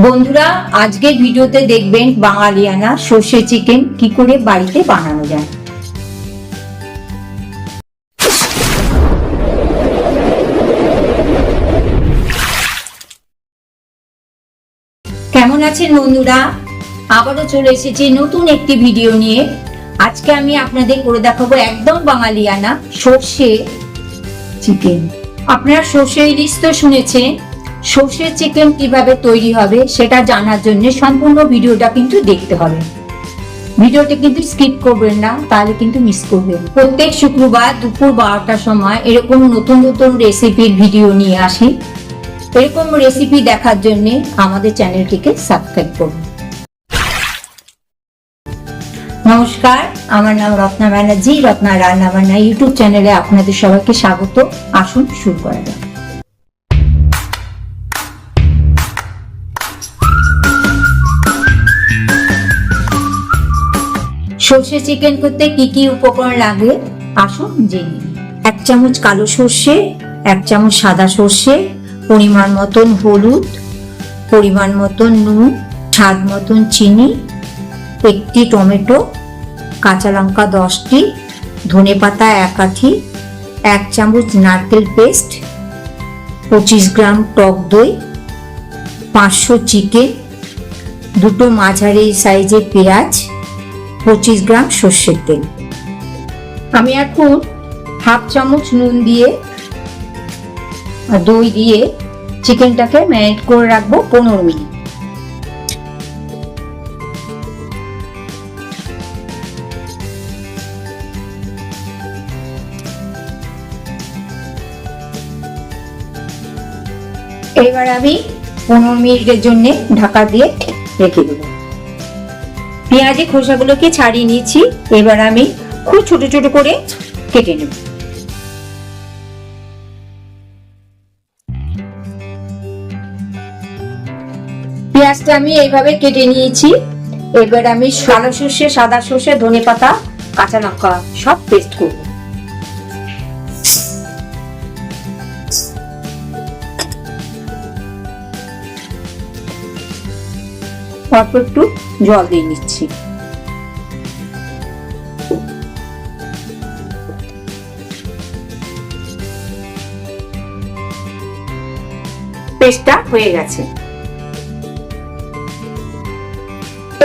বন্ধুরা আজকের ভিডিওতে দেখবেন বাঙালিয়ানা সর্ষে চিকেন কি করে বাড়িতে বানানো যায়। কেমন আছেন বন্ধুরা? আবারও চলে এসেছি নতুন একটি ভিডিও নিয়ে। আজকে আমি আপনাদের করে দেখাবো একদম বাঙালিয়ানা সর্ষে চিকেন। আপনারা সর্ষে ইলিশ তো শুনেছেন সর্ষে চিকেন কীভাবে তৈরি হবে সেটা জানার জন্য সম্পূর্ণ ভিডিওটা কিন্তু দেখতে হবে। ভিডিওটা কিন্তু স্কিপ করবেন না, তাহলে কিন্তু মিস করবেন। প্রত্যেক শুক্রবার দুপুর বারোটার সময় এরকম নতুন নতুন রেসিপির ভিডিও নিয়ে আসি। এরকম রেসিপি দেখার জন্য আমাদের চ্যানেলটিকে সাবস্ক্রাইব করুন। নমস্কার, আমার নাম রত্না ব্যানার্জি, রত্না রান্না বান্না ইউটিউব চ্যানেলে আপনাদের সবাইকে স্বাগত। আসুন শুরু করা যাক। সর্ষে চিকেন করতে কি কি উপকরণ লাগে? আসুন জেনে এক চামচ কালো সর্ষে, এক চামচ সাদা সর্ষে, পরিমাণ মতন হলুদ, পরিমাণ মতন নুন, স্বাদ মতন চিনি, একটি টমেটো, কাঁচা লঙ্কা দশটি, ধনে পাতা এক আঠি, এক চামচ নারকেল পেস্ট, পঁচিশ গ্রাম টক দই, পাঁচশো চিকেন, দুটো মাঝারি সাইজের পেঁয়াজ পঁচিশ গ্রাম সর্ষের তেল। আমি এখন হাফ চামচ নুন দিয়ে দই দিয়ে চিকেনটাকে ম্যারিনেট করে রাখব পনেরো মিনিট। এবার আমি পনেরো মিনিটের জন্য ঢাকা দিয়ে রেখে দেবো। পেঁয়াজের খোসাগুলোকে ছাড়িয়ে নিয়েছি। এবার আমি খুব ছোট ছোট করে কেটে নেব। পেঁয়াজটা আমি এইভাবে কেটে নিয়েছি। এবার আমি সাদা সর্ষে সাদা সর্ষে ধনে পাতা কাঁচা লঙ্কা সব পেস্ট করব। অল্প একটু জল দিয়ে নিচ্ছি। পেস্টটা হয়ে গেছে।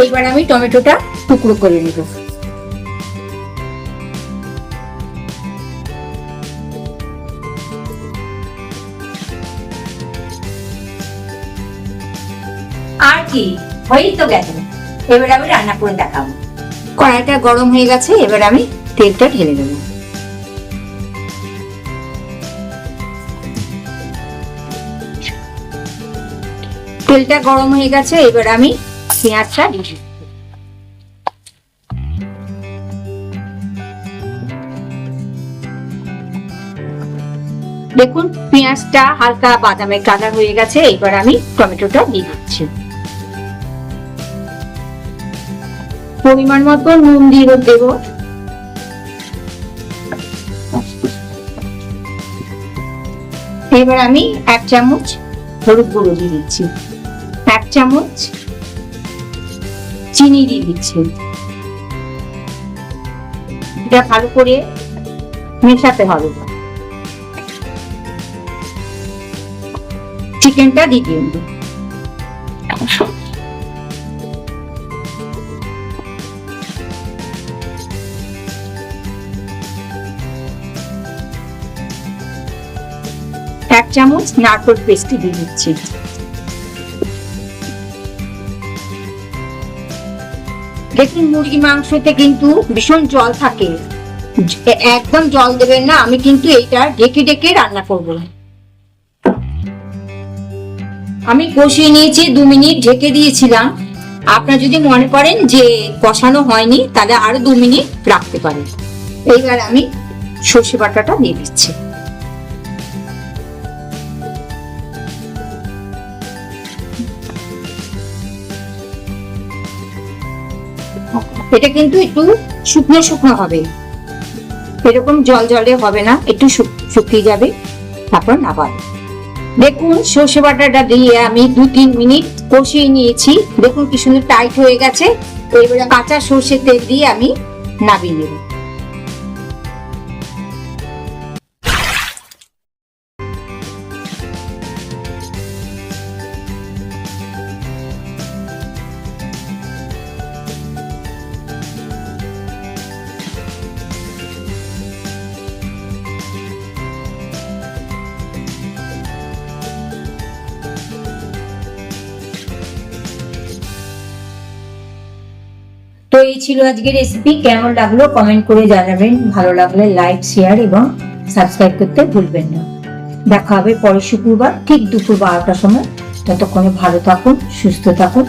এইবার আমি টমেটোটা টুকরো করে নেব। আর কি? হয়েই তো গেছে। এবার আমি রান্না করে দেখাবো। কড়াইটা গরম হয়ে গেছে, এবার আমি তেলটা ঢেলে দেবো। তেলটা গরম হয়ে গেছে, এবার আমি পেঁয়াজটা দিয়ে। দেখুন, পেঁয়াজটা হালকা বাদামে কালার হয়ে গেছে, এবার আমি টমেটোটা দিয়ে দিচ্ছি। পরিমাণ মতো নুন দিয়ে দেব। এবার আমি এক চামচ হলুদ গুঁড়ো দিয়ে দিচ্ছি। এক চামচ চিনি দিয়ে দিচ্ছি। এটা ভালো করে মেশাতে হবে। চিকেনটা দিয়ে দিন। চামচ নারকোল পেস্ট দিয়ে দিচ্ছি। দেখুন, মুরগি মাংসতে কিন্তু ভীষণ জল থাকে। একদম জল দেবেন না, আমি কিন্তু এইটা ঢেকে ঢেকে রান্না করব। আমি কষিয়ে নিয়েছি, দু মিনিট ঢেকে দিয়েছিলাম। আপনার যদি মনে করেন যে কষানো হয়নি, তাহলে আরও দু মিনিট রাখতে পারেন। এইবার আমি সর্ষে বাটাটা দিয়ে দিচ্ছি। এটা কিন্তু একটু শুকনো শুকনো হবে। এরকম জল জলে হবে না, একটু শুক- শুকিয়ে যাবে। তারপর নাবার দেখুন, সর্ষে বাটাটা দিয়ে আমি দু তিন মিনিট কষিয়ে নিয়েছি। দেখুন কি সুন্দর টাইট হয়ে গেছে। এবারে কাঁচা সর্ষে তেল দিয়ে আমি নাবিয়ে নেব। তো এই ছিল আজকের রেসিপি কেমন লাগল কমেন্ট করে জানাবেন। ভালো লাগলে লাইক শেয়ার এবং সাবস্ক্রাইব করতে ভুলবেন না। দেখা হবে পরের শুক্রবার ঠিক দুপুর বারোটার সময়। ততক্ষণে ভালো থাকুন, সুস্থ থাকুন।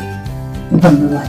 ধন্যবাদ।